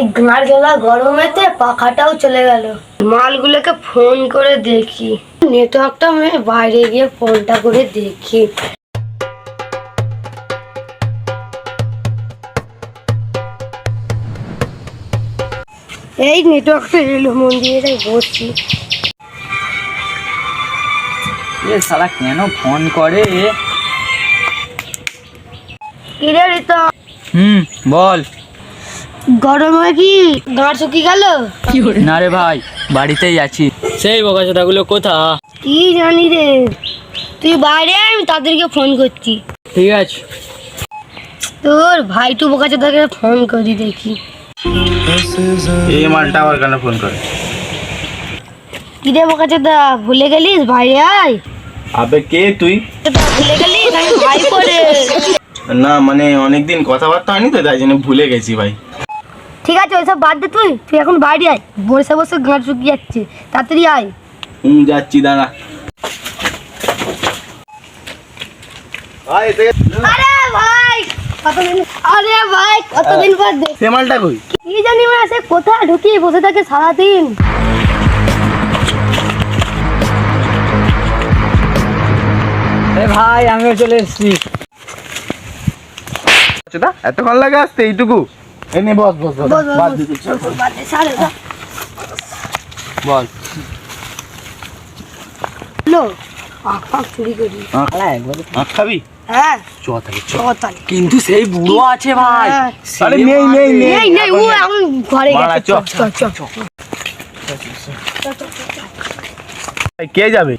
এই গাঁড় গেলা গরমেতে পাখাটাও চলে গেল। মালগুলোকে ফোন করে দেখি। নেটওয়ার্কটা আমি বাইরে গিয়ে ফোনটা করে দেখি। এই নেটওয়ার্কটা এলো মন্দিরে বসছি এ শালা কেন ফোন করে? কিরে রিত হুম বল। গরমে কি? গাঁড় শুকিয়ে গেল? না রে ভাই বাড়িতেই আছি। সেই বোকাচোদাগুলো কোথা কি জানি রে। তুই বাইরে আয়, আমি তাদেরকে ফোন করছি। ঠিক আছে। তোর ভাই টু বোকাচ্ছে তাকে ফোন করি দেখি। এই মালটা আবার কেন ফোন করে? কিরে বোকাচ্ছে দা ভুলে গেলিস? বাইরে আয়। আবে কে তুই? ভুলে গেলিস? আমি ভাই করে। না মানে অনেকদিন কথাবার্তা হয়নি তো তাই জন্য ভুলে গেছি ভাই। ঠিক আছে ওইসব বাদ দে তুই। তুই এখন বাইরে আয়। বসে বসে গাঁট শুকিয়ে যাচ্ছে। তাড়াতাড়ি আয়। হুম যাচ্ছি দাঁড়া। আরে ভাই কতদিন আরে ভাই কতদিন পর দেখ সে মালটা কই? কি জানি মানে সে কোথায় ঢুকিয়ে বসে থাকে সারাদিন? এ ভাই আমিও চলে এসেছি। আচ্ছা এতক্ষণ লাগে আসতে এইটুকু? এই নে বস বস বস বাদ বস। দে, দে, চল, চল। বাদ দে, সারে বল। লো। আখ ফাখ চুরি করি। আখ। খাবি? হ্যাঁ। চ তাহলে চ। চতালি কিন্তু সেই বুড়ো আছে ভাই। আরে নেই নেই নেই। নেই নেই ও এখন ঘরে গেছে। চ। চল চল চল কে যাবে?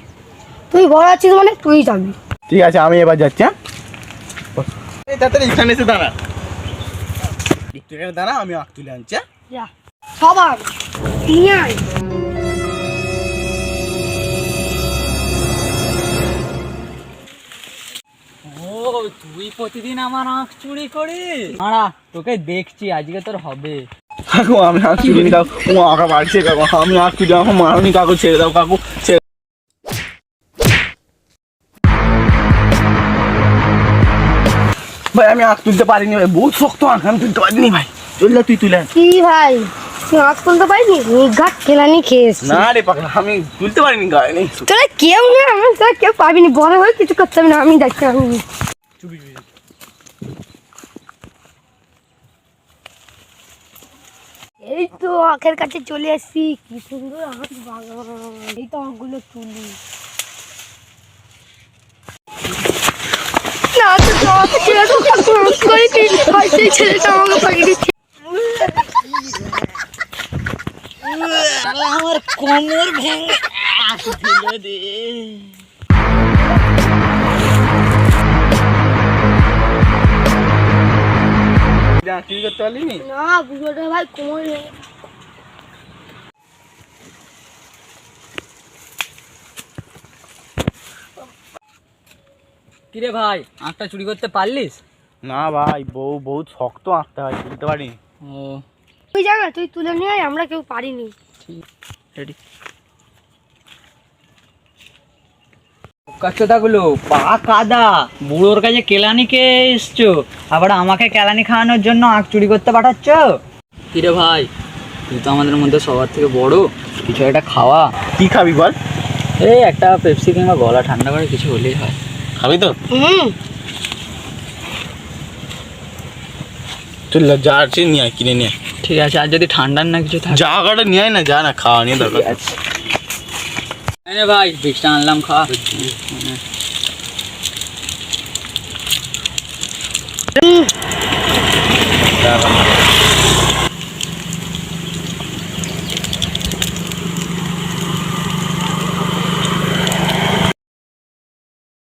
তুই ঘরে আছিস মানে তুই যাবি। ঠিক আছে আমি এবার যাচ্ছি হ্যাঁ? তাড়াতাড়ি এখানে এসে দাঁড়া। এখানে দাঁড়া আমি আখ তুলে আনছি হ্যাঁ? সবার নিয়ে আয়। ও তুই প্রতিদিন আমার আঁখ চুরি করিস? তোকে দেখছি আজকে তোর হবে। কাকু আমি আখ তুলিনি কাকু। আঁকা বাড়ছে কাকু। আমি আখ এখন মারনি কাকু ছেড়ে দাও কাকু। ছেড়ে ভাই আমি আখ তুলতে পারিনি ভাই বহুত শক্ত আখ আমি তুলতে পারিনি ভাই। চল তুই তুলে। কি ভাই? তুই আঁক তুলতে পারিনি? নিঘাট খেলানি খেয়েছি না রে পাগলা আমি তুলতে পারিনি গায়ে নেই। তোরা কেউ না আমার তোরা কেউ পাবিনি। বড় হয়ে কিছু করতে না আমি দেখছি আমি। এই তো আখের কাছে চলে আসছি। কি সুন্দর আখ বাগান এই তো আখগুলো তুলি না তো তো আমাকে ছেড়ে দাও কাকু আমি করে দিই ভাই সেই ছেলেটা আমাকে পাঠিয়ে দিচ্ছে। আমার কোমর ভেঙে চুরি করতে পারলিনি না? বুড়োটা ভাই কোমর কিরে ভাই আঁখটা চুরি করতে পারলিস? না ভাই বউ বহুত শক্ত আঁকতে হয় তুলতে পারিনি। ও। তুই জানা তুই তুলে নিয়ে আয় আমরা কেউ পারিনি। রেডি পা কাদা বুড়োর কাছে কেলানি কে এসছো আবার আমাকে কেলানি খাওয়ানোর জন্য আখ চুরি করতে পাঠাচ্ছ? কিরে ভাই তুই তো আমাদের মধ্যে সবার থেকে বড় কিছু একটা খাওয়া। কি খাবি বল? এই একটা পেপসি কিংবা গলা ঠান্ডা করে কিছু হলেই হয়। খাবি তো? হুম। চল যা আছে নিয়ে আয় কিনে নিয়ে ঠিক আছে আর যদি ঠান্ডার না কিছু থাকে? যা কাটা নিয়ে আয় না যা না খাওয়া নিয়ে দরকার। ভাই ভিক্সটা আনলাম খা।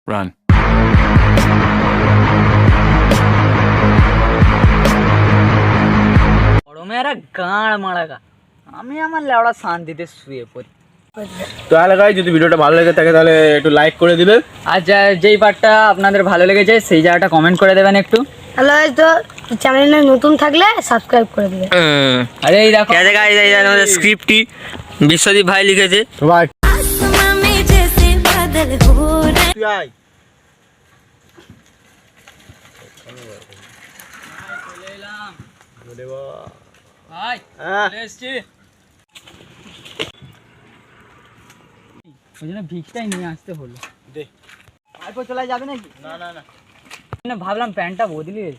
Run. মেয়েরা গাঁড় মারা গা আমি আমার লেওড়া শান্তিতে শুয়ে পড়ি তো এলাকায় যদি ভিডিওটা ভালো লেগে থাকে তাহলে একটু লাইক করে দিবে। আর যা যেই পার্টটা আপনাদের ভালো লেগেছে সেই জায়গাটা কমেন্ট করে দেবেন একটু। হ্যালো তো চ্যানেলে নতুন থাকলে সাবস্ক্রাইব করে দিবে। আরে এই দেখো। এই গাইস এই আমাদের স্ক্রিপ্টটি বিশ্বজিৎ ভাই লিখেছে। ভাই ভাই হ্যাঁ। এসছি। ওই জন্য ভিক্সটাই নিয়ে আসতে হলো। দে। ভাইপো চলে যাবে নাকি? না না না। না ভাবলাম প্যান্টটা বদলি বদলিয়ে